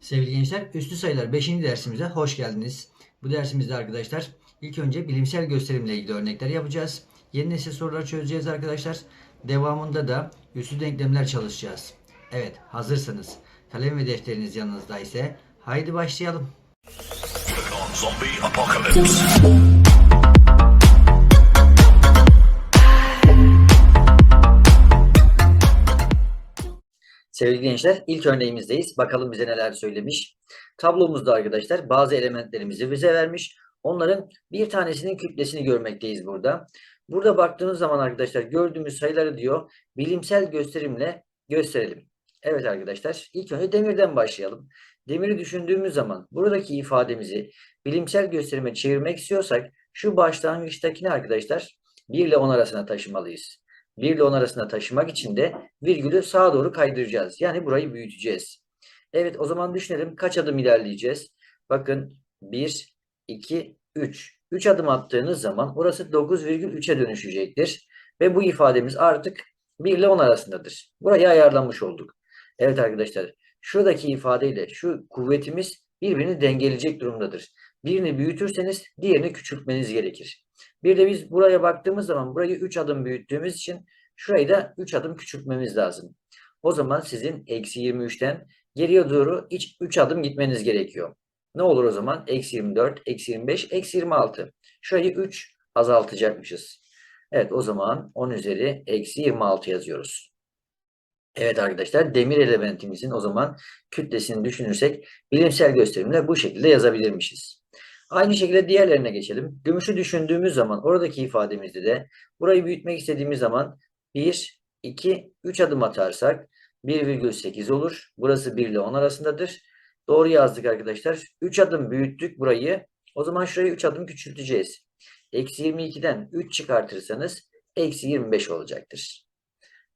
Sevgili gençler, üstü sayılar 5. dersimize hoş geldiniz. Bu dersimizde arkadaşlar ilk önce bilimsel gösterimle ilgili örnekler yapacağız. Yeni nesil sorular çözeceğiz arkadaşlar. Devamında da üstü denklemler çalışacağız. Evet, hazırsanız kalem ve defteriniz yanınızda ise haydi başlayalım. zombie apocalypse. Sevgili gençler, ilk örneğimizdeyiz. Bakalım bize neler söylemiş. Tablomuzda arkadaşlar bazı elementlerimizi bize vermiş. Onların bir tanesinin kütlesini görmekteyiz burada. Burada baktığınız zaman arkadaşlar gördüğümüz sayıları diyor bilimsel gösterimle gösterelim. Evet arkadaşlar ilk önce demirden başlayalım. Demiri düşündüğümüz zaman buradaki ifademizi bilimsel gösterime çevirmek istiyorsak şu başlangıçtakini arkadaşlar 1 ile 10 arasına taşımalıyız. 1 ile 10 arasında taşımak için de virgülü sağa doğru kaydıracağız. Yani burayı büyüteceğiz. Evet o zaman düşünelim kaç adım ilerleyeceğiz. Bakın 1, 2, 3. 3 adım attığınız zaman orası 9,3'e dönüşecektir. Ve bu ifademiz artık 1 ile 10 arasındadır. Burayı ayarlamış olduk. Evet arkadaşlar şuradaki ifadeyle şu kuvvetimiz birbirini dengeleyecek durumdadır. Birini büyütürseniz diğerini küçültmeniz gerekir. Bir de biz buraya baktığımız zaman burayı 3 adım büyüttüğümüz için şurayı da 3 adım küçültmemiz lazım. O zaman sizin eksi 23'ten geriye doğru 3 adım gitmeniz gerekiyor. Ne olur o zaman? Eksi 24, eksi 25, eksi 26. Şurayı 3 azaltacakmışız. Evet o zaman 10 üzeri eksi 26 yazıyoruz. Evet arkadaşlar demir elementimizin o zaman kütlesini düşünürsek bilimsel gösterimle bu şekilde yazabilirmişiz. Aynı şekilde diğerlerine geçelim. Gümüşü düşündüğümüz zaman oradaki ifademizde de burayı büyütmek istediğimiz zaman 1, 2, 3 adım atarsak 1,8 olur. Burası 1 ile 10 arasındadır. Doğru yazdık arkadaşlar. 3 adım büyüttük burayı. O zaman şurayı 3 adım küçülteceğiz. Eksi 22'den 3 çıkartırsanız eksi 25 olacaktır.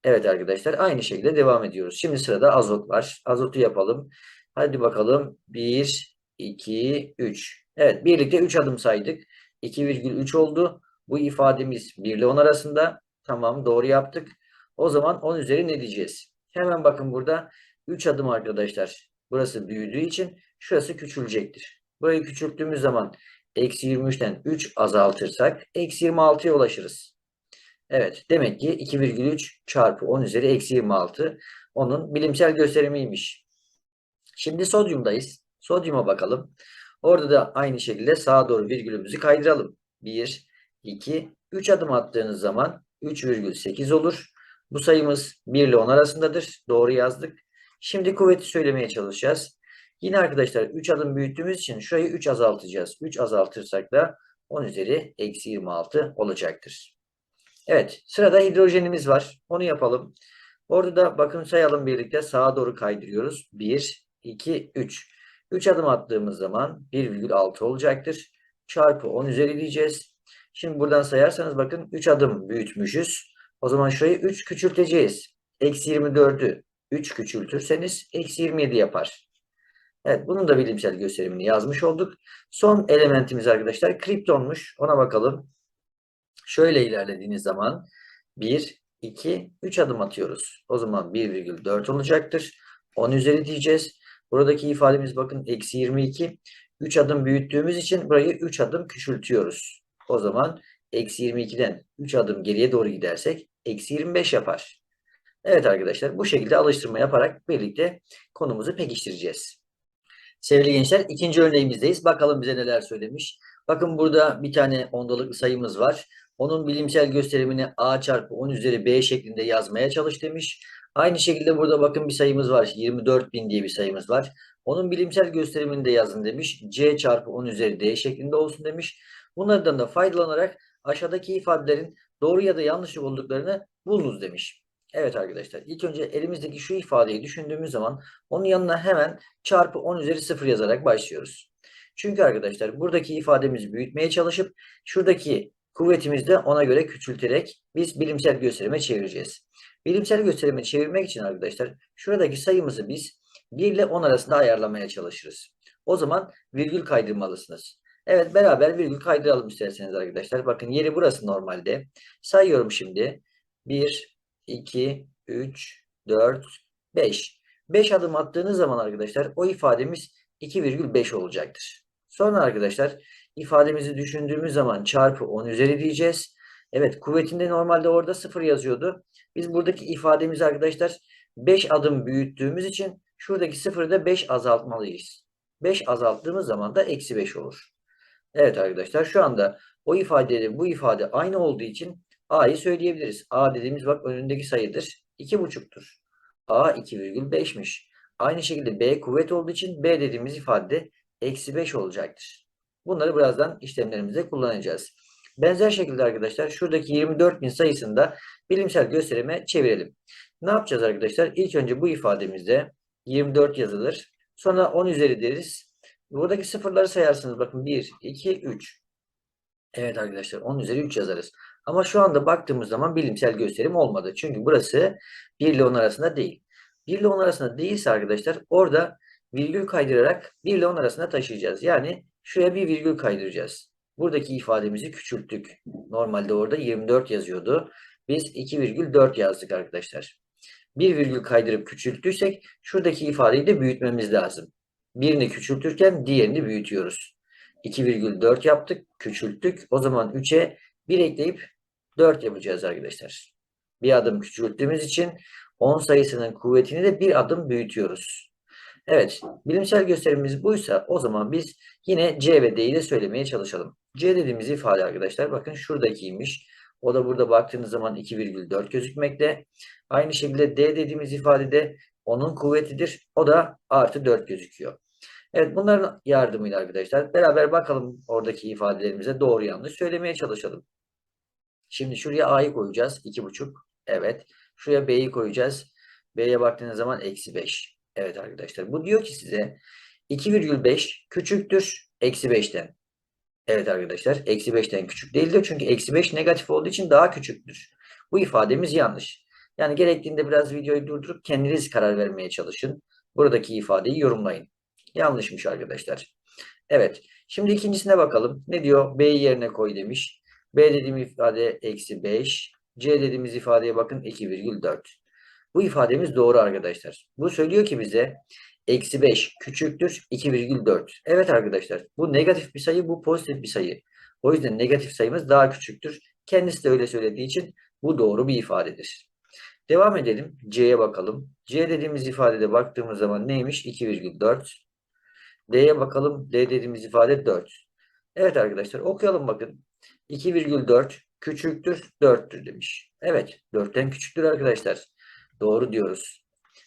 Evet arkadaşlar aynı şekilde devam ediyoruz. Şimdi sırada azot var. Azotu yapalım. Hadi bakalım. 1, 2, 3. Evet birlikte 3 adım saydık. 2,3 oldu. Bu ifademiz 1 ile 10 arasında. Tamam doğru yaptık. O zaman 10 üzeri ne diyeceğiz? Hemen bakın burada 3 adım arkadaşlar. Burası büyüdüğü için şurası küçülecektir. Burayı küçülttüğümüz zaman eksi 23'ten 3 azaltırsak eksi 26'ya ulaşırız. Evet demek ki 2,3 çarpı 10 üzeri eksi 26 onun bilimsel gösterimiymiş. Şimdi sodyumdayız. Sodyuma bakalım. Orada da aynı şekilde sağa doğru virgülümüzü kaydıralım. 1, 2, 3 adım attığınız zaman 3,8 olur. Bu sayımız 1 ile 10 arasındadır. Doğru yazdık. Şimdi kuvveti söylemeye çalışacağız. Yine arkadaşlar 3 adım büyüttüğümüz için şurayı 3 azaltacağız. 3 azaltırsak da 10 üzeri eksi 26 olacaktır. Evet sırada hidrojenimiz var. Onu yapalım. Orada da bakın sayalım birlikte sağa doğru kaydırıyoruz. 1, 2, 3. 3 adım attığımız zaman 1,6 olacaktır. Çarpı 10 üzeri diyeceğiz. Şimdi buradan sayarsanız bakın 3 adım büyütmüşüz. O zaman şurayı 3 küçülteceğiz. Eksi 24'ü 3 küçültürseniz eksi 27 yapar. Evet bunun da bilimsel gösterimini yazmış olduk. Son elementimiz arkadaşlar kriptonmuş. Ona bakalım. Şöyle ilerlediğiniz zaman 1, 2, 3 adım atıyoruz. O zaman 1,4 olacaktır. 10 üzeri diyeceğiz. Buradaki ifademiz bakın eksi 22. 3 adım büyüttüğümüz için burayı 3 adım küçültüyoruz. O zaman eksi 22'den 3 adım geriye doğru gidersek eksi 25 yapar. Evet arkadaşlar bu şekilde alıştırma yaparak birlikte konumuzu pekiştireceğiz. Sevgili gençler ikinci örneğimizdeyiz. Bakalım bize neler söylemiş. Bakın burada bir tane ondalıklı sayımız var. Onun bilimsel gösterimini a çarpı 10 üzeri b şeklinde yazmaya çalış demiş. Aynı şekilde burada bakın bir sayımız var. 24.000 diye bir sayımız var. Onun bilimsel gösterimini de yazın demiş. c çarpı 10 üzeri d şeklinde olsun demiş. Bunlardan da faydalanarak aşağıdaki ifadelerin doğru ya da yanlış olduklarını bulunuz demiş. Evet arkadaşlar ilk önce elimizdeki şu ifadeyi düşündüğümüz zaman onun yanına hemen çarpı 10 üzeri 0 yazarak başlıyoruz. Çünkü arkadaşlar buradaki ifademizi büyütmeye çalışıp şuradaki kuvvetimizi de ona göre küçülterek biz bilimsel gösterime çevireceğiz. Bilimsel gösterime çevirmek için arkadaşlar şuradaki sayımızı biz 1 ile 10 arasında ayarlamaya çalışırız. O zaman virgül kaydırmalısınız. Evet beraber virgül kaydıralım isterseniz arkadaşlar. Bakın yeri burası normalde. Sayıyorum şimdi. 1, 2, 3, 4, 5. 5 adım attığınız zaman arkadaşlar o ifademiz 2,5 olacaktır. Sonra arkadaşlar ifademizi düşündüğümüz zaman çarpı 10 üzeri diyeceğiz. Evet kuvvetinde normalde orada 0 yazıyordu. Biz buradaki ifademizi arkadaşlar 5 adım büyüttüğümüz için şuradaki 0'ı da 5 azaltmalıyız. 5 azalttığımız zaman da eksi 5 olur. Evet arkadaşlar şu anda o ifadeyle bu ifade aynı olduğu için A'yı söyleyebiliriz. A dediğimiz bak önündeki sayıdır. 2,5'tur. A 2,5'miş. Aynı şekilde B kuvvet olduğu için B dediğimiz ifade eksi 5 olacaktır. Bunları birazdan işlemlerimizde kullanacağız. Benzer şekilde arkadaşlar şuradaki 24.000 sayısını da bilimsel gösterime çevirelim. Ne yapacağız arkadaşlar? İlk önce bu ifademizde 24 yazılır. Sonra 10 üzeri deriz. Buradaki sıfırları sayarsınız. Bakın 1, 2, 3. Evet arkadaşlar 10 üzeri 3 yazarız. Ama şu anda baktığımız zaman bilimsel gösterim olmadı. Çünkü burası 1 ile 10 arasında değil. 1 ile 10 arasında değilse arkadaşlar orada virgül kaydırarak 1 ile 10 arasında taşıyacağız. Yani şuraya bir virgül kaydıracağız. Buradaki ifademizi küçülttük. Normalde orada 24 yazıyordu. Biz 2,4 yazdık arkadaşlar. Bir virgül kaydırıp küçülttüysek şuradaki ifadeyi de büyütmemiz lazım. Birini küçültürken diğerini büyütüyoruz. 2,4 yaptık, küçülttük. O zaman 3'e 1 ekleyip 4 yapacağız arkadaşlar. Bir adım küçülttüğümüz için 10 sayısının kuvvetini de bir adım büyütüyoruz. Evet, bilimsel gösterimimiz buysa o zaman biz yine C ve D'yi de söylemeye çalışalım. C dediğimiz ifade arkadaşlar bakın şuradakiymiş. O da burada baktığınız zaman 2,4 gözükmekte. Aynı şekilde D dediğimiz ifadede onun kuvvetidir. O da artı 4 gözüküyor. Evet bunların yardımıyla arkadaşlar beraber bakalım oradaki ifadelerimize doğru yanlış söylemeye çalışalım. Şimdi şuraya A'yı koyacağız. 2,5. Evet. Şuraya B'yi koyacağız. B'ye baktığınız zaman eksi 5. Evet arkadaşlar. Bu diyor ki size 2,5 küçüktür eksi 5'ten. Evet arkadaşlar. Eksi 5'ten küçük değildir. Çünkü eksi 5 negatif olduğu için daha küçüktür. Bu ifademiz yanlış. Yani gerektiğinde biraz videoyu durdurup kendiniz karar vermeye çalışın. Buradaki ifadeyi yorumlayın. Yanlışmış arkadaşlar. Evet. Şimdi ikincisine bakalım. Ne diyor? B'yi yerine koy demiş. B dediğim ifade eksi 5. C dediğimiz ifadeye bakın 2,4. Bu ifademiz doğru arkadaşlar. Bu söylüyor ki bize eksi 5 küçüktür 2,4. Evet arkadaşlar bu negatif bir sayı bu pozitif bir sayı. O yüzden negatif sayımız daha küçüktür. Kendisi de öyle söylediği için bu doğru bir ifadedir. Devam edelim. C'ye bakalım. C dediğimiz ifadede baktığımız zaman neymiş? 2,4. D'ye bakalım. D dediğimiz ifade 4. Evet arkadaşlar okuyalım bakın. 2,4 küçüktür 4'tür demiş. Evet 4'ten küçüktür arkadaşlar. Doğru diyoruz.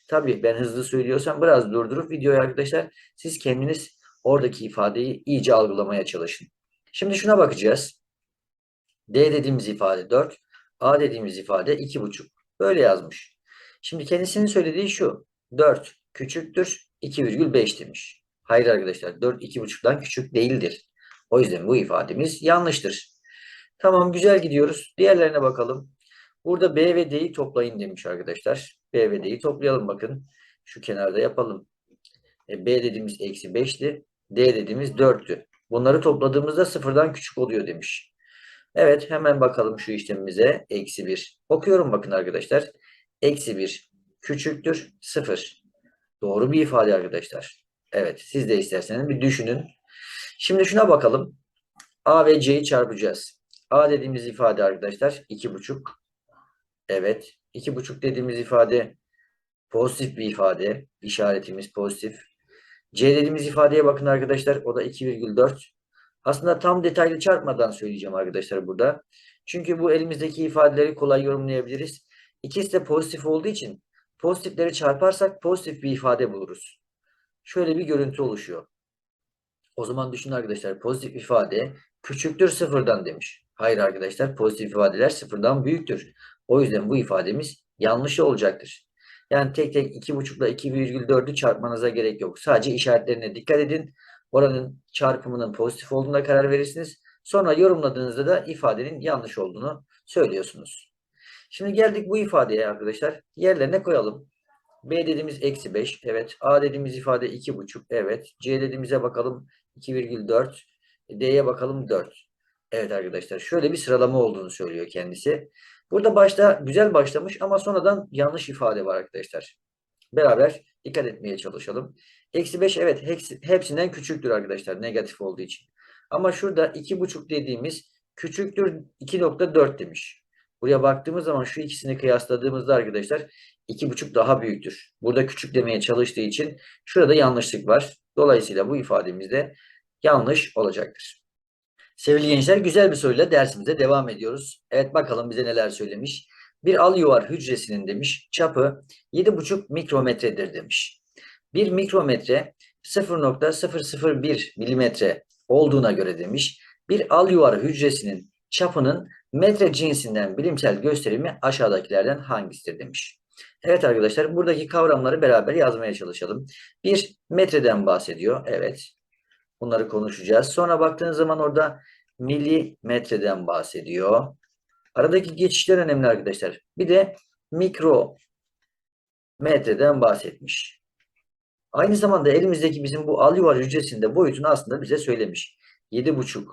Tabii ben hızlı söylüyorsam biraz durdurup videoyu arkadaşlar siz kendiniz oradaki ifadeyi iyice algılamaya çalışın. Şimdi şuna bakacağız. D dediğimiz ifade 4. A dediğimiz ifade 2,5. Böyle yazmış. Şimdi kendisinin söylediği şu. 4 küçüktür 2,5 demiş. Hayır arkadaşlar 4 2,5'dan küçük değildir. O yüzden bu ifademiz yanlıştır. Tamam güzel gidiyoruz. Diğerlerine bakalım. Burada B ve D'yi toplayın demiş arkadaşlar. B ve D'yi toplayalım bakın. Şu kenarda yapalım. E, B dediğimiz eksi 5'ti. D dediğimiz 4'tü. Bunları topladığımızda sıfırdan küçük oluyor demiş. Evet hemen bakalım şu işlemimize. Eksi 1. Okuyorum bakın arkadaşlar. Eksi 1 küçüktür 0. Doğru bir ifade arkadaşlar. Evet siz de isterseniz bir düşünün. Şimdi şuna bakalım. A ve C'yi çarpacağız. A dediğimiz ifade arkadaşlar 2,5. Evet. 2,5 dediğimiz ifade pozitif bir ifade. İşaretimiz pozitif. C dediğimiz ifadeye bakın arkadaşlar. O da 2,4. Aslında tam detaylı çarpmadan söyleyeceğim arkadaşlar burada. Çünkü bu elimizdeki ifadeleri kolay yorumlayabiliriz. İkisi de pozitif olduğu için pozitifleri çarparsak pozitif bir ifade buluruz. Şöyle bir görüntü oluşuyor. O zaman düşünün arkadaşlar pozitif ifade küçüktür sıfırdan demiş. Hayır arkadaşlar pozitif ifadeler sıfırdan büyüktür. O yüzden bu ifademiz yanlış olacaktır. Yani tek tek 2,5 ile 2,4'ü çarpmanıza gerek yok. Sadece işaretlerine dikkat edin. Oranın çarpımının pozitif olduğuna karar verirsiniz. Sonra yorumladığınızda da ifadenin yanlış olduğunu söylüyorsunuz. Şimdi geldik bu ifadeye arkadaşlar. Yerlerine koyalım. B dediğimiz eksi 5. Evet. A dediğimiz ifade 2,5. Evet. C dediğimize bakalım 2,4. D'ye bakalım 4. Evet arkadaşlar şöyle bir sıralama olduğunu söylüyor kendisi. Burada başta güzel başlamış ama sonradan yanlış ifade var arkadaşlar. Beraber dikkat etmeye çalışalım. Eksi 5 evet hepsi- hepsinden küçüktür arkadaşlar negatif olduğu için. Ama şurada 2,5 dediğimiz küçüktür 2.4 demiş. Buraya baktığımız zaman şu ikisini kıyasladığımızda arkadaşlar 2,5 daha büyüktür. Burada küçük demeye çalıştığı için şurada yanlışlık var. Dolayısıyla bu ifademiz de yanlış olacaktır. Sevgili gençler güzel bir soruyla dersimize devam ediyoruz. Evet bakalım bize neler söylemiş. Bir al yuvar hücresinin demiş çapı 7,5 mikrometredir demiş. Bir mikrometre 0.001 milimetre olduğuna göre demiş. Bir al yuvar hücresinin çapının metre cinsinden bilimsel gösterimi aşağıdakilerden hangisidir demiş. Evet arkadaşlar buradaki kavramları beraber yazmaya çalışalım. Bir metreden bahsediyor. Evet. Bunları konuşacağız. Sonra baktığınız zaman orada milimetreden bahsediyor. Aradaki geçişler önemli arkadaşlar. Bir de mikrometreden bahsetmiş. Aynı zamanda elimizdeki bizim bu alüvar hücresinde boyutunu aslında bize söylemiş. 7,5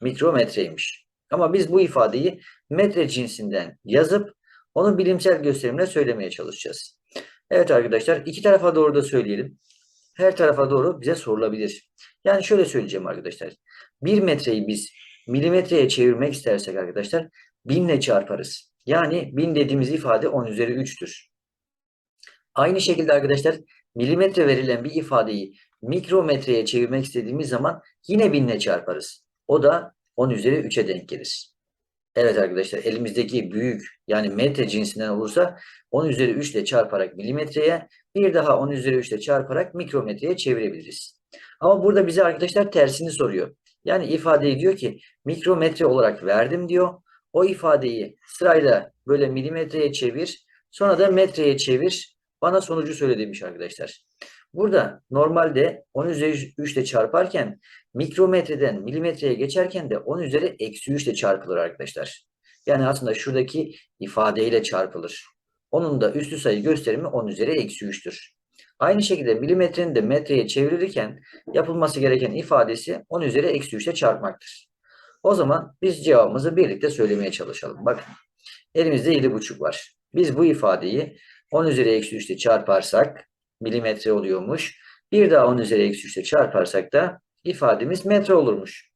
mikrometreymiş. Ama biz bu ifadeyi metre cinsinden yazıp onun bilimsel gösterimle söylemeye çalışacağız. Evet arkadaşlar iki tarafa doğru da söyleyelim. Her tarafa doğru bize sorulabilir. Yani şöyle söyleyeceğim arkadaşlar. 1 metreyi biz milimetreye çevirmek istersek arkadaşlar 1000 ile çarparız. Yani 1000 dediğimiz ifade 10 üzeri 3'tür. Aynı şekilde arkadaşlar milimetre verilen bir ifadeyi mikrometreye çevirmek istediğimiz zaman yine 1000 ile çarparız. O da 10 üzeri 3'e denk gelir. Evet arkadaşlar elimizdeki büyük yani metre cinsinden olursa 10 üzeri 3 ile çarparak milimetreye bir daha 10 üzeri 3 ile çarparak mikrometreye çevirebiliriz. Ama burada bize arkadaşlar tersini soruyor. Yani ifadeyi diyor ki mikrometre olarak verdim diyor. O ifadeyi sırayla böyle milimetreye çevir. Sonra da metreye çevir. Bana sonucu söyle demiş arkadaşlar. Burada normalde 10 üzeri 3 ile çarparken mikrometreden milimetreye geçerken de 10 üzeri eksi 3 ile çarpılır arkadaşlar. Yani aslında şuradaki ifadeyle çarpılır. Onun da üstü sayı gösterimi 10 üzeri eksi 3'tür. Aynı şekilde milimetrenin de metreye çevirilirken yapılması gereken ifadesi 10 üzeri eksi 3 ile çarpmaktır. O zaman biz cevabımızı birlikte söylemeye çalışalım. Bakın elimizde 7,5 var. Biz bu ifadeyi 10 üzeri eksi 3 ile çarparsak milimetre oluyormuş. Bir daha 10 üzeri eksi 3 ile çarparsak da ifademiz metre olurmuş.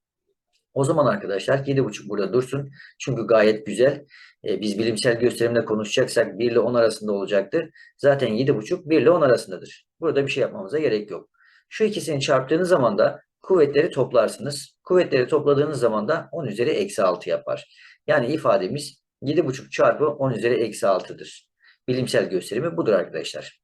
O zaman arkadaşlar 7,5 burada dursun. Çünkü gayet güzel. Ee, biz bilimsel gösterimde konuşacaksak 1 ile 10 arasında olacaktır. Zaten 7,5 1 ile 10 arasındadır. Burada bir şey yapmamıza gerek yok. Şu ikisini çarptığınız zaman da kuvvetleri toplarsınız. Kuvvetleri topladığınız zaman da 10 üzeri eksi 6 yapar. Yani ifademiz 7,5 çarpı 10 üzeri eksi 6'dır. Bilimsel gösterimi budur arkadaşlar.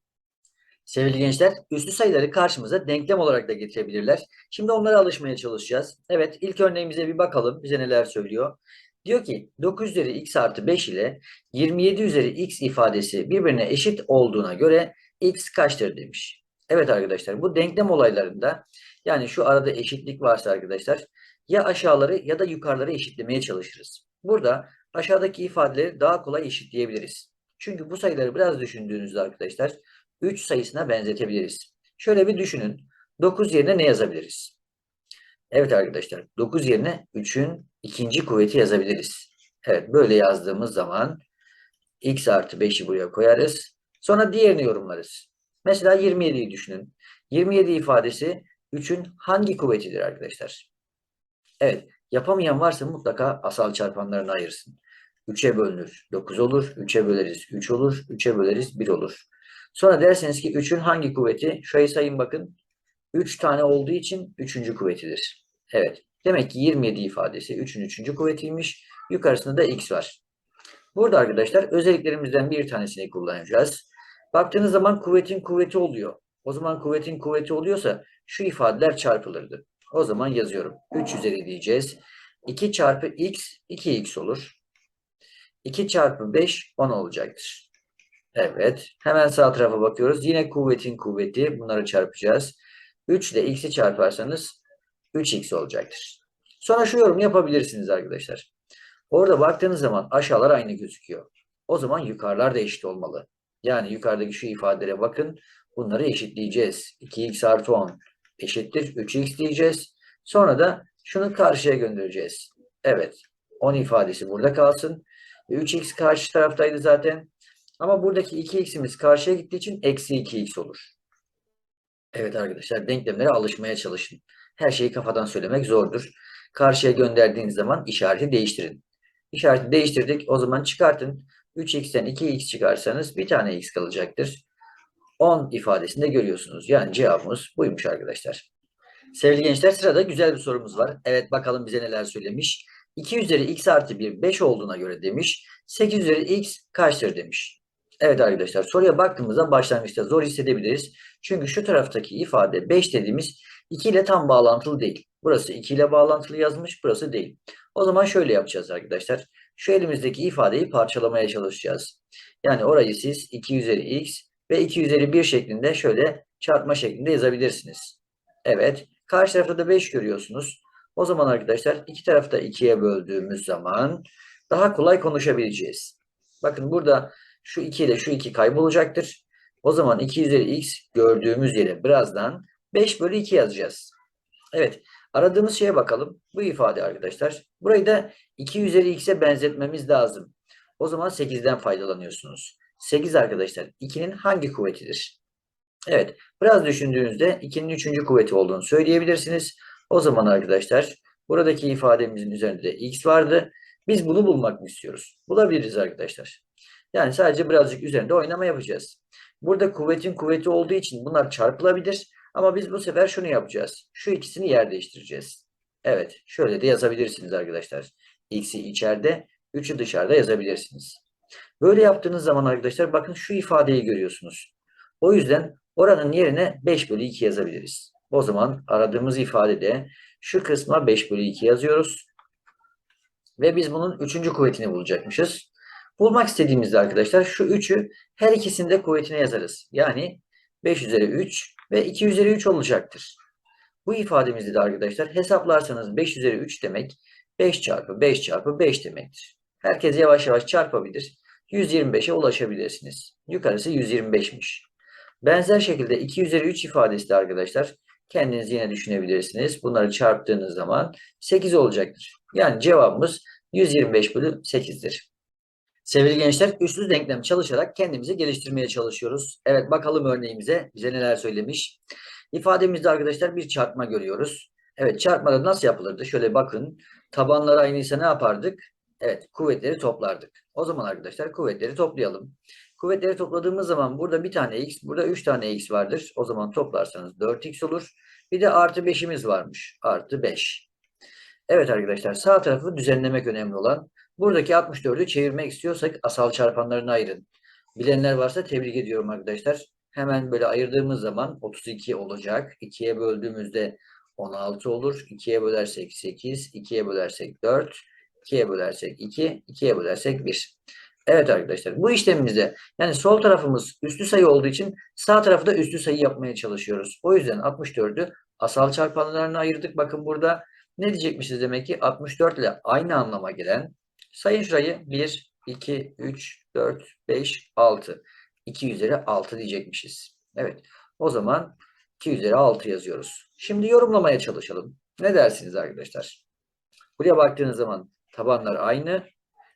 Sevgili gençler, üslü sayıları karşımıza denklem olarak da getirebilirler. Şimdi onlara alışmaya çalışacağız. Evet, ilk örneğimize bir bakalım. Bize neler söylüyor. Diyor ki 9 üzeri x artı 5 ile 27 üzeri x ifadesi birbirine eşit olduğuna göre x kaçtır demiş. Evet arkadaşlar, bu denklem olaylarında yani şu arada eşitlik varsa arkadaşlar ya aşağıları ya da yukarıları eşitlemeye çalışırız. Burada aşağıdaki ifadeleri daha kolay eşitleyebiliriz. Çünkü bu sayıları biraz düşündüğünüzde arkadaşlar 3 sayısına benzetebiliriz. Şöyle bir düşünün. 9 yerine ne yazabiliriz? Evet arkadaşlar 9 yerine 3'ün ikinci kuvveti yazabiliriz. Evet böyle yazdığımız zaman x artı 5'i buraya koyarız. Sonra diğerini yorumlarız. Mesela 27'yi düşünün. 27 ifadesi 3'ün hangi kuvvetidir arkadaşlar? Evet yapamayan varsa mutlaka asal çarpanlarını ayırsın. 3'e bölünür 9 olur. 3'e böleriz 3 olur. 3'e böleriz 1 olur. Sonra derseniz ki 3'ün hangi kuvveti? Şurayı sayın bakın. 3 tane olduğu için 3. kuvvetidir. Evet. Demek ki 27 ifadesi 3'ün 3. kuvvetiymiş. Yukarısında da x var. Burada arkadaşlar özelliklerimizden bir tanesini kullanacağız. Baktığınız zaman kuvvetin kuvveti oluyor. O zaman kuvvetin kuvveti oluyorsa şu ifadeler çarpılırdı. O zaman yazıyorum. 3 üzeri diyeceğiz. 2 çarpı x 2x olur. 2 çarpı 5 10 olacaktır. Evet. Hemen sağ tarafa bakıyoruz. Yine kuvvetin kuvveti. Bunları çarpacağız. 3 ile x'i çarparsanız 3x olacaktır. Sonra şu yorum yapabilirsiniz arkadaşlar. Orada baktığınız zaman aşağılar aynı gözüküyor. O zaman yukarılar da eşit olmalı. Yani yukarıdaki şu ifadelere bakın. Bunları eşitleyeceğiz. 2x artı 10 eşittir 3x diyeceğiz. Sonra da şunu karşıya göndereceğiz. Evet. 10 ifadesi burada kalsın. 3x karşı taraftaydı zaten. Ama buradaki 2x'imiz karşıya gittiği için eksi 2x olur. Evet arkadaşlar denklemlere alışmaya çalışın. Her şeyi kafadan söylemek zordur. Karşıya gönderdiğiniz zaman işareti değiştirin. İşareti değiştirdik. O zaman çıkartın. 3x'ten 2x çıkarsanız bir tane x kalacaktır. 10 ifadesinde görüyorsunuz. Yani cevabımız buymuş arkadaşlar. Sevgili gençler sırada güzel bir sorumuz var. Evet bakalım bize neler söylemiş. 2 üzeri x artı 1 5 olduğuna göre demiş. 8 üzeri x kaçtır demiş. Evet arkadaşlar soruya baktığımızda başlangıçta zor hissedebiliriz. Çünkü şu taraftaki ifade 5 dediğimiz 2 ile tam bağlantılı değil. Burası 2 ile bağlantılı yazmış, burası değil. O zaman şöyle yapacağız arkadaşlar. Şu elimizdeki ifadeyi parçalamaya çalışacağız. Yani orayı siz 2 üzeri x ve 2 üzeri 1 şeklinde şöyle çarpma şeklinde yazabilirsiniz. Evet. Karşı tarafta da 5 görüyorsunuz. O zaman arkadaşlar iki tarafı da 2'ye böldüğümüz zaman daha kolay konuşabileceğiz. Bakın burada şu 2 ile şu 2 kaybolacaktır. O zaman 2 üzeri x gördüğümüz yere birazdan 5 bölü 2 yazacağız. Evet. Aradığımız şeye bakalım. Bu ifade arkadaşlar. Burayı da 2 üzeri x'e benzetmemiz lazım. O zaman 8'den faydalanıyorsunuz. 8 arkadaşlar 2'nin hangi kuvvetidir? Evet. Biraz düşündüğünüzde 2'nin 3. kuvveti olduğunu söyleyebilirsiniz. O zaman arkadaşlar buradaki ifademizin üzerinde de x vardı. Biz bunu bulmak mı istiyoruz? Bulabiliriz arkadaşlar. Yani sadece birazcık üzerinde oynama yapacağız. Burada kuvvetin kuvveti olduğu için bunlar çarpılabilir. Ama biz bu sefer şunu yapacağız. Şu ikisini yer değiştireceğiz. Evet. Şöyle de yazabilirsiniz arkadaşlar. X'i içeride, 3'ü dışarıda yazabilirsiniz. Böyle yaptığınız zaman arkadaşlar bakın şu ifadeyi görüyorsunuz. O yüzden oranın yerine 5 bölü 2 yazabiliriz. O zaman aradığımız ifadede şu kısma 5 bölü 2 yazıyoruz. Ve biz bunun 3. kuvvetini bulacakmışız. Bulmak istediğimizde arkadaşlar şu 3'ü her ikisinde kuvvetine yazarız. Yani 5 üzeri 3 ve 2 üzeri 3 olacaktır. Bu ifademizde de arkadaşlar hesaplarsanız 5 üzeri 3 demek 5 çarpı 5 çarpı 5 demektir. Herkes yavaş yavaş çarpabilir. 125'e ulaşabilirsiniz. Yukarısı 125'miş. Benzer şekilde 2 üzeri 3 ifadesi de arkadaşlar kendiniz yine düşünebilirsiniz. Bunları çarptığınız zaman 8 olacaktır. Yani cevabımız 125 bölü 8'dir. Sevgili gençler, üstsüz denklem çalışarak kendimizi geliştirmeye çalışıyoruz. Evet, bakalım örneğimize bize neler söylemiş. İfademizde arkadaşlar bir çarpma görüyoruz. Evet, çarpmada nasıl yapılırdı? Şöyle bakın, tabanlar aynıysa ne yapardık? Evet, kuvvetleri toplardık. O zaman arkadaşlar kuvvetleri toplayalım. Kuvvetleri topladığımız zaman burada bir tane x, burada 3 tane x vardır. O zaman toplarsanız 4x olur. Bir de artı 5'imiz varmış. Artı 5. Evet arkadaşlar sağ tarafı düzenlemek önemli olan. Buradaki 64'ü çevirmek istiyorsak asal çarpanlarını ayırın. Bilenler varsa tebrik ediyorum arkadaşlar. Hemen böyle ayırdığımız zaman 32 olacak. 2'ye böldüğümüzde 16 olur. 2'ye bölersek 8, 2'ye bölersek 4, 2'ye bölersek 2, 2'ye bölersek 1. Evet arkadaşlar bu işlemimizde yani sol tarafımız üslü sayı olduğu için sağ tarafı da üslü sayı yapmaya çalışıyoruz. O yüzden 64'ü asal çarpanlarına ayırdık. Bakın burada ne diyecekmişiz demek ki 64 ile aynı anlama gelen sayın şurayı 1, 2, 3, 4, 5, 6. 2 üzeri 6 diyecekmişiz. Evet o zaman 2 üzeri 6 yazıyoruz. Şimdi yorumlamaya çalışalım. Ne dersiniz arkadaşlar? Buraya baktığınız zaman tabanlar aynı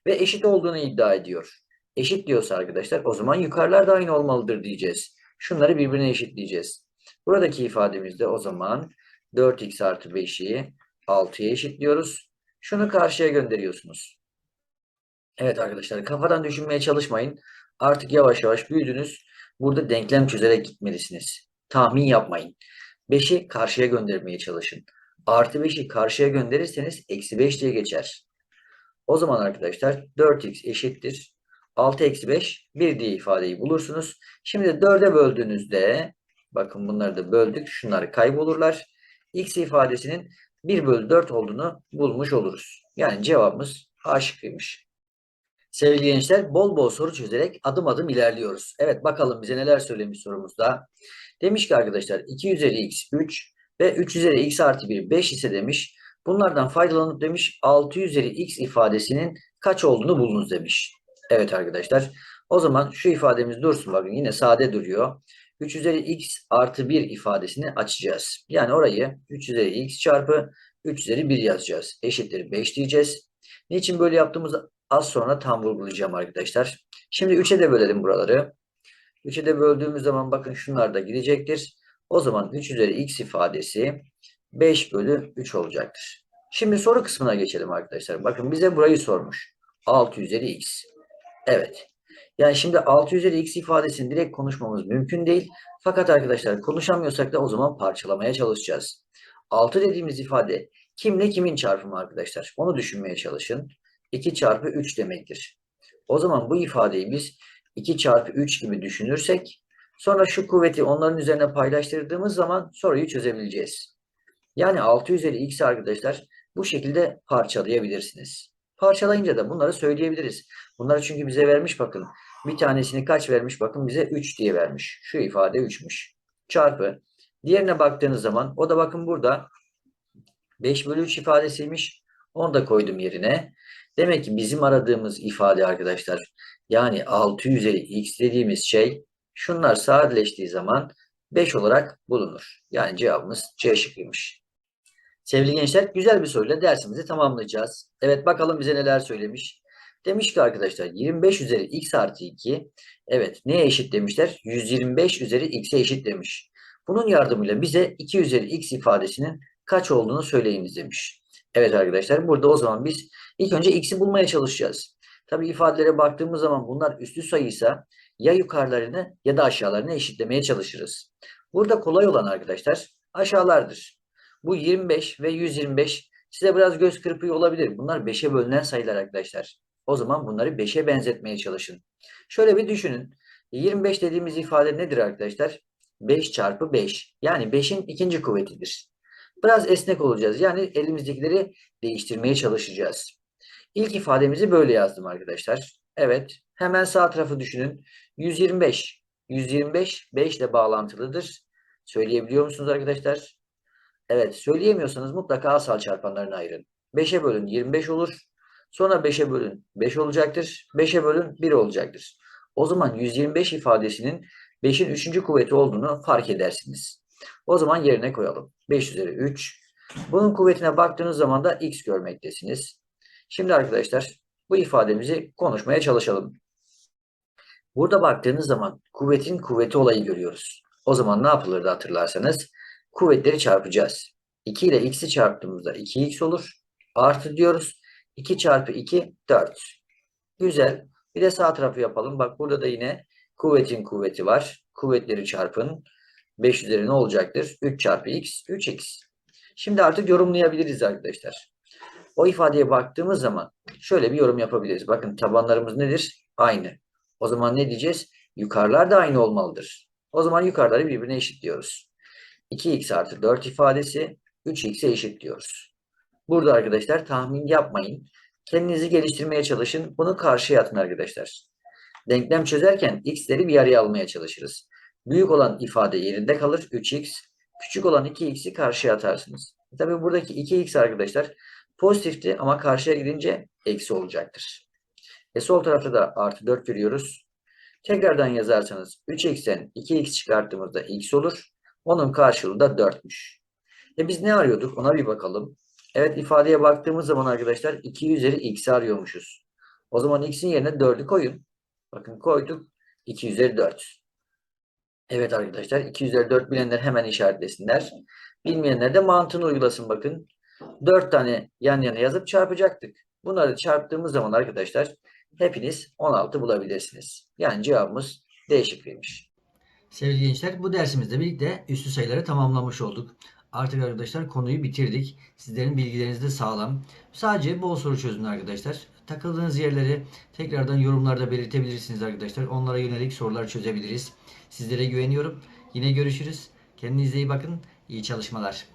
ve eşit olduğunu iddia ediyor. Eşit diyorsa arkadaşlar o zaman yukarılar da aynı olmalıdır diyeceğiz. Şunları birbirine eşitleyeceğiz. Buradaki ifademizde o zaman 4x artı 5'i 6'ya eşitliyoruz. Şunu karşıya gönderiyorsunuz. Evet arkadaşlar kafadan düşünmeye çalışmayın. Artık yavaş yavaş büyüdünüz. Burada denklem çözerek gitmelisiniz. Tahmin yapmayın. 5'i karşıya göndermeye çalışın. Artı 5'i karşıya gönderirseniz eksi 5 diye geçer. O zaman arkadaşlar 4x eşittir. 6 eksi 5 1 diye ifadeyi bulursunuz. Şimdi 4'e böldüğünüzde bakın bunları da böldük. Şunlar kaybolurlar. x ifadesinin 1 bölü 4 olduğunu bulmuş oluruz. Yani cevabımız A şıkkıymış. Sevgili gençler bol bol soru çözerek adım adım ilerliyoruz. Evet bakalım bize neler söylemiş sorumuzda. Demiş ki arkadaşlar 2 üzeri x 3 ve 3 üzeri x artı 1 5 ise demiş. Bunlardan faydalanıp demiş 6 üzeri x ifadesinin kaç olduğunu bulunuz demiş. Evet arkadaşlar o zaman şu ifademiz dursun bakın yine sade duruyor. 3 üzeri x artı 1 ifadesini açacağız. Yani orayı 3 üzeri x çarpı 3 üzeri 1 yazacağız. Eşittir 5 diyeceğiz. Niçin böyle yaptığımızı az sonra tam vurgulayacağım arkadaşlar. Şimdi 3'e de bölelim buraları. 3'e de böldüğümüz zaman bakın şunlar da gidecektir. O zaman 3 üzeri x ifadesi 5 bölü 3 olacaktır. Şimdi soru kısmına geçelim arkadaşlar. Bakın bize burayı sormuş. 6 üzeri x. Evet. Yani şimdi 6 üzeri x ifadesini direkt konuşmamız mümkün değil. Fakat arkadaşlar konuşamıyorsak da o zaman parçalamaya çalışacağız. 6 dediğimiz ifade kimle kimin çarpımı arkadaşlar? Onu düşünmeye çalışın. 2 çarpı 3 demektir. O zaman bu ifadeyi biz 2 çarpı 3 gibi düşünürsek sonra şu kuvveti onların üzerine paylaştırdığımız zaman soruyu çözebileceğiz. Yani 6 üzeri x arkadaşlar bu şekilde parçalayabilirsiniz. Parçalayınca da bunları söyleyebiliriz. Bunları çünkü bize vermiş bakın. Bir tanesini kaç vermiş bakın bize 3 diye vermiş. Şu ifade 3'müş. Çarpı. Diğerine baktığınız zaman o da bakın burada 5 bölü 3 ifadesiymiş. Onu da koydum yerine. Demek ki bizim aradığımız ifade arkadaşlar yani 6 üzeri x dediğimiz şey şunlar sadeleştiği zaman 5 olarak bulunur. Yani cevabımız C şıkkıymış. Sevgili gençler güzel bir soruyla dersimizi tamamlayacağız. Evet bakalım bize neler söylemiş. Demiş ki arkadaşlar 25 üzeri x artı 2 evet neye eşit demişler? 125 üzeri x'e eşit demiş. Bunun yardımıyla bize 2 üzeri x ifadesinin kaç olduğunu söyleyiniz demiş. Evet arkadaşlar burada o zaman biz ilk önce x'i bulmaya çalışacağız. Tabi ifadelere baktığımız zaman bunlar üslü sayıysa ya yukarılarını ya da aşağılarını eşitlemeye çalışırız. Burada kolay olan arkadaşlar aşağılardır. Bu 25 ve 125 size biraz göz kırpıyor olabilir. Bunlar 5'e bölünen sayılar arkadaşlar. O zaman bunları 5'e benzetmeye çalışın. Şöyle bir düşünün. 25 dediğimiz ifade nedir arkadaşlar? 5 çarpı 5. Yani 5'in ikinci kuvvetidir. Biraz esnek olacağız. Yani elimizdekileri değiştirmeye çalışacağız. İlk ifademizi böyle yazdım arkadaşlar. Evet. Hemen sağ tarafı düşünün. 125. 125 5 ile bağlantılıdır. Söyleyebiliyor musunuz arkadaşlar? Evet. Söyleyemiyorsanız mutlaka asal çarpanlarını ayırın. 5'e bölün 25 olur. Sonra 5'e bölün 5 olacaktır. 5'e bölün 1 olacaktır. O zaman 125 ifadesinin 5'in 3. kuvveti olduğunu fark edersiniz. O zaman yerine koyalım. 5 üzeri 3. Bunun kuvvetine baktığınız zaman da x görmektesiniz. Şimdi arkadaşlar bu ifademizi konuşmaya çalışalım. Burada baktığınız zaman kuvvetin kuvveti olayı görüyoruz. O zaman ne yapılırdı hatırlarsanız? Kuvvetleri çarpacağız. 2 ile x'i çarptığımızda 2x olur. Artı diyoruz. 2 çarpı 2 4. Güzel. Bir de sağ tarafı yapalım. Bak burada da yine kuvvetin kuvveti var. Kuvvetleri çarpın. 5 üzeri ne olacaktır? 3 çarpı x 3x. Şimdi artık yorumlayabiliriz arkadaşlar. O ifadeye baktığımız zaman şöyle bir yorum yapabiliriz. Bakın tabanlarımız nedir? Aynı. O zaman ne diyeceğiz? Yukarılar da aynı olmalıdır. O zaman yukarıları birbirine eşitliyoruz. 2x artı 4 ifadesi 3x'e eşit diyoruz. Burada arkadaşlar tahmin yapmayın. Kendinizi geliştirmeye çalışın. Bunu karşıya atın arkadaşlar. Denklem çözerken x'leri bir araya almaya çalışırız. Büyük olan ifade yerinde kalır 3x. Küçük olan 2x'i karşıya atarsınız. Tabii buradaki 2x arkadaşlar pozitifti ama karşıya gidince eksi olacaktır. E sol tarafta da artı 4 veriyoruz. Tekrardan yazarsanız 3x'ten 2x çıkarttığımızda x olur. Onun karşılığı da 4'müş. E biz ne arıyorduk ona bir bakalım. Evet ifadeye baktığımız zaman arkadaşlar 2 üzeri x'i arıyormuşuz. O zaman x'in yerine 4'ü koyun. Bakın koyduk 2 üzeri 4. Evet arkadaşlar 2 üzeri 4 bilenler hemen işaretlesinler. Bilmeyenler de mantığını uygulasın bakın. 4 tane yan yana yazıp çarpacaktık. Bunları çarptığımız zaman arkadaşlar hepiniz 16 bulabilirsiniz. Yani cevabımız D şıkkıymış. Sevgili gençler bu dersimizde birlikte üslü sayıları tamamlamış olduk. Artık arkadaşlar konuyu bitirdik. Sizlerin bilgileriniz de sağlam. Sadece bol soru çözün arkadaşlar. Takıldığınız yerleri tekrardan yorumlarda belirtebilirsiniz arkadaşlar. Onlara yönelik sorular çözebiliriz. Sizlere güveniyorum. Yine görüşürüz. Kendinize iyi bakın. İyi çalışmalar.